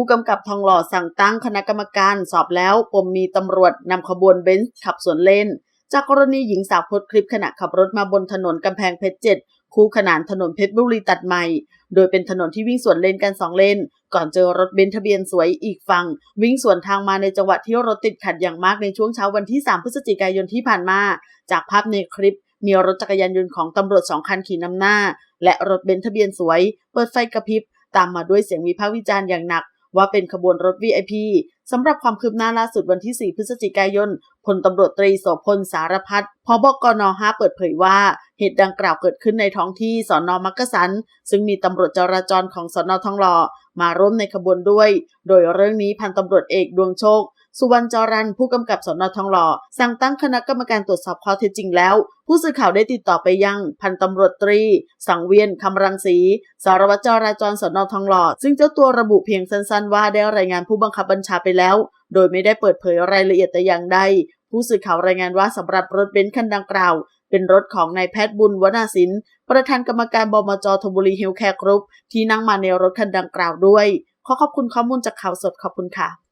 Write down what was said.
ผู้กำกับทองหล่อสั่งตั้งคณะกรรมการสอบแล้วปมมีตำรวจนำขบวนเบนซ์ขับสวนเลน จากกรณีหญิงสาวโพสคลิปขณะขับรถมาบนถนนกำแพงเพชรเจ็ดคู่ขนานถนนเพชรบุรีตัดใหม่ โดยเป็นถนนที่วิ่งสวนเลนกันสองเลน ก่อนเจอรถเบนซ์ทะเบียนสวยอีกฝั่ง วิ่งสวนทางมาในจังหวะที่รถติดขัดอย่างมากในช่วงเช้าวันที่ 3 พฤศจิกายนที่ผ่านมา จากภาพในคลิป มีรถจักรยานยนต์ของตำรวจสองคันขี่นำหน้า และรถเบนซ์ทะเบียนสวย เปิดไฟกระพริบ ตามมาด้วยเสียงวิพากษ์วิจารณ์อย่างหนัก ว่าเป็นขบวนรถ VIP สำหรับความคืบหน้าล่าสุดวันที่ 4 พฤศจิกายนพลตำรวจตรีโสพลสารพัฒน์พบกน5เปิดเผยว่า เหตุดังกล่าวเกิดขึ้นในท้องที่สอนอมักกะสัน ซึ่งมีตำรวจจราจรของสอนอทองหล่อมาร่วมในขบวนด้วย โดยเรื่องนี้พันตำรวจเอกดวงโชค สุวรรณจรันผู้กำกับสนทองหล่อสั่งตั้งคณะกรรมการตรวจสอบข้อเท็จจริงแล้ว ผู้สื่อข่าวได้ติดต่อไปยัง พันตำรวจตรี สังเวียนคำรังสี สารวัตรจราจรสนทองหล่อซึ่งเจ้าตัวระบุเพียงสั้นๆ ว่าได้รายงานผู้บังคับบัญชาไปแล้ว โดยไม่ได้เปิดเผยรายละเอียดแต่อย่างใดผู้สื่อข่าวรายงานว่าสำหรับรถเบนซ์คันดังกล่าว เป็นรถของนายแพทย์บุญวนาสิน ประธานกรรมการบมจธนบุรีเฮลแคร์กรุ๊ปที่นั่งมาในรถคันดังกล่าวด้วย ขอขอบคุณข้อมูลจากข่าวสดขอบคุณค่ะ